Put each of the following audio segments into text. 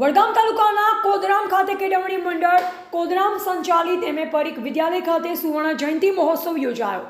વડગામ તાલુકાના કોદરામ ખાતે કેળવણી મંડળ કોદરામ સંચાલિત એમએ પરીખ વિદ્યાલય ખાતે સુવર્ણ જયંતિ મહોત્સવ યોજાયો.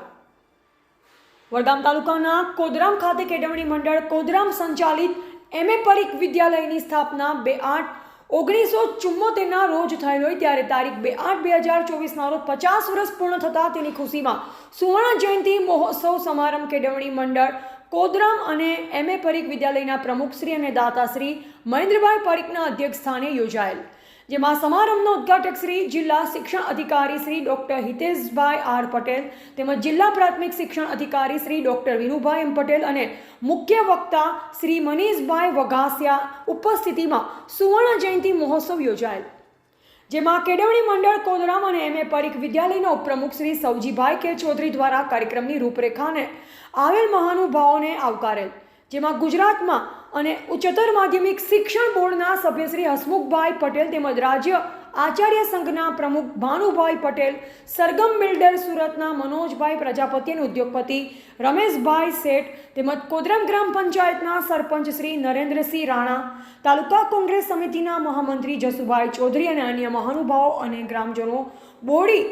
વડગામ તાલુકાના કોદરામ ખાતે કેળવણી મંડળ કોદરામ સંચાલિત એમએ પરીખ વિદ્યાલયની સ્થાપના બે આઠ ઓગણીસો ચુમ્મોતેરના રોજ થયેલ હોય ત્યારે તારીખ બે આઠ બે હજાર ચોવીસના રોજ પચાસ વર્ષ પૂર્ણ થતાં તેની ખુશીમાં સુવર્ણ જયંતિ મહોત્સવ સમારંભ કેળવણી મંડળ કોદરામ અને એમએ પરીખ વિદ્યાલયના પ્રમુખશ્રી અને દાતાશ્રી મહેન્દ્રભાઈ પરીખના અધ્યક્ષ સ્થાને યોજાયેલ. જેમાં સમારંભનો ઉદ્ઘાટક શ્રી જિલ્લા શિક્ષણ અધિકારી શ્રી ડોક્ટર હિતેશભાઈ આર પટેલ તેમજ જિલ્લા પ્રાથમિક શિક્ષણ અધિકારી શ્રી ડોક્ટર વિનુભાઈ એમ પટેલ અને મુખ્ય વક્તા શ્રી મનીષભાઈ વઘાસિયા ઉપસ્થિતિમાં સુવર્ણ જયંતિ મહોત્સવ યોજાયેલ. જેમાં કેળવણી મંડળ કોદરામ અને એમએ પરીખ વિદ્યાલયના ઉપપ્રમુખ શ્રી સૌજીભાઈ કે ચૌધરી દ્વારા કાર્યક્રમની રૂપરેખાને આવેલ મહાનુભાવોને આવકારેલ. જેમાં ગુજરાતમાં અને ઉચ્ચતર માધ્યમિક શિક્ષણ બોર્ડના સભ્ય શ્રી હસમુખભાઈ પટેલ તેમજ રાજ્ય આચાર્ય સંઘના પ્રમુખ ભાનુભાઈ પટેલ, સરગમ બિલ્ડર સુરતના મનોજભાઈ પ્રજાપતિ અને ઉદ્યોગપતિ રમેશભાઈ શેઠ, તેમજ કોદરમ ગ્રામ પંચાયતના સરપંચ શ્રી નરેન્દ્રસિંહ રાણા, તાલુકા કોંગ્રેસ સમિતિના મહામંત્રી જસુભાઈ ચૌધરી અને અન્ય મહાનુભાવો અને ગ્રામજનો બોડી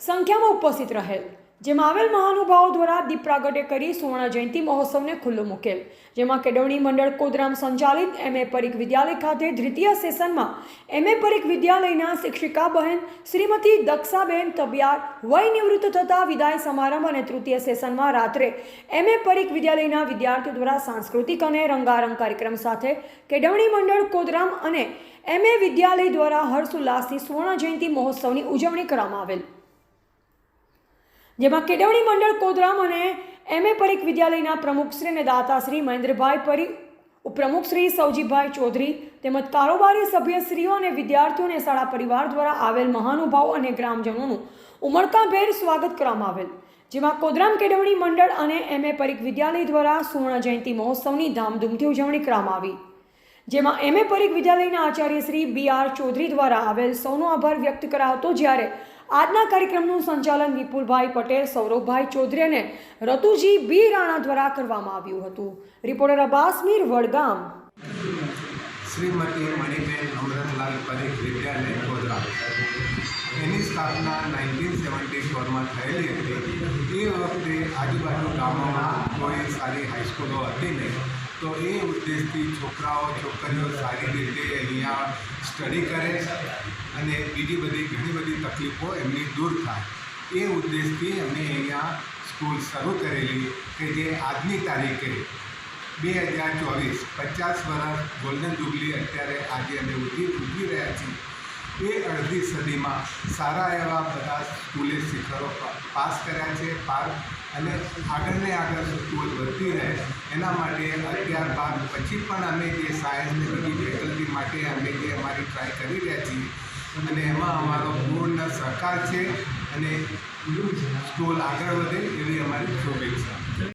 સંખ્યામાં ઉપસ્થિત રહેલ. જેમાં આવેલ મહાનુભાવો દ્વારા દીપ પ્રાગટ્ય કરી સુવર્ણ જયંતિ મહોત્સવને ખુલ્લો મૂકેલ. જેમાં કેળવણી મંડળ કોદરામ સંચાલિત એમ. એ. પરીખ વિદ્યાલય ખાતે દ્વિતીય સેશનમાં એમએ પરીખ વિદ્યાલયના શિક્ષિકા બહેન શ્રીમતી દક્ષાબેન તબિયાર વય નિવૃત્ત થતા વિદાય સમારંભ અને તૃતીય સેશનમાં રાત્રે એમએ પરીખ વિદ્યાલયના વિદ્યાર્થીઓ દ્વારા સાંસ્કૃતિક અને રંગારંગ કાર્યક્રમ સાથે કેળવણી મંડળ કોદરામ અને એમએ વિદ્યાલય દ્વારા હર્ષોલ્લાસથી સુવર્ણ જયંતિ મહોત્સવની ઉજવણી કરવામાં આવેલ. જેમાં કેળવણી મંડળ કોદરામ અને એમએ પરીખ વિદ્યાલયના પ્રમુખશ્રી અને દાતાશ્રી મહેન્દ્રભાઈ પરી ઉપપ્રમુખશ્રી સૌજીભાઈ ચૌધરી તેમજ કારોબારી સભ્યશ્રીઓ અને વિદ્યાર્થીઓને શાળા પરિવાર દ્વારા આવેલ મહાનુભાવો અને ગ્રામજનોનું ઉમળકાભેર સ્વાગત કરવામાં આવેલ. જેમાં કોદરામ કેળવણી મંડળ અને એમએ પરીખ વિદ્યાલય દ્વારા સુવર્ણ જયંતિ મહોત્સવની ધામધૂમથી ઉજવણી કરવામાં આવી. જેમાં એમએ પરીખ વિદ્યાલયના આચાર્ય શ્રી બી આર ચૌધરી દ્વારા આવેલ સૌનો આભાર વ્યક્ત કરાવતો જ્યારે આજના કાર્યક્રમનું સંચાલન વિપુલભાઈ પટેલ, સૌરભભાઈ ચૌધરી અને રતુજી બી રાણા દ્વારા કરવામાં આવ્યું હતું. રિપોર્ટર અબ્બાસ મીર વડગામ. શ્રીમતી મણિબેન અમૃતલાલ પરીખ વિદ્યાલય, ગોધરા. એની સ્થાપના નાઇન્ટીન સેવન્ટી ફોરમાં થયેલી હતી. એ વખતે આજુબાજુ ગામોમાં કોઈ સારી હાઈસ્કૂલો હતી નહીં. તો એ ઉદ્દેશથી છોકરાઓ, છોકરીઓ સારી રીતે અહીંયા સ્ટડી કરે અને બીજી બધી ઘણી બધી તકલીફો એમની દૂર થાય. એ ઉદ્દેશથી અમે અહીંયા સ્કૂલ શરૂ કરેલી કે જે આજની તારીખે બે હજાર ચોવીસ, પચાસ વર્ષ ગોલ્ડન જુબલી અત્યારે આજે અમે ઉજવી ઉજવી રહ્યા છીએ. એ અડધી સદીમાં સારા એવા બધા સ્કૂલે શિખરો પાસ કર્યા છે, પાર, અને આગળને આગળ સ્કૂલ વધતી રહે એના માટે અત્યાર બાદ પછી પણ અમે જે સાયન્સની બધી ફેકલ્ટી માટે અમે જે અમારી ટ્રાય કરી રહ્યા છીએ, અને એમાં અમારો પૂર્ણ સહકાર છે અને સ્કૂલ આગળ વધે એવી અમારી શુભેચ્છા.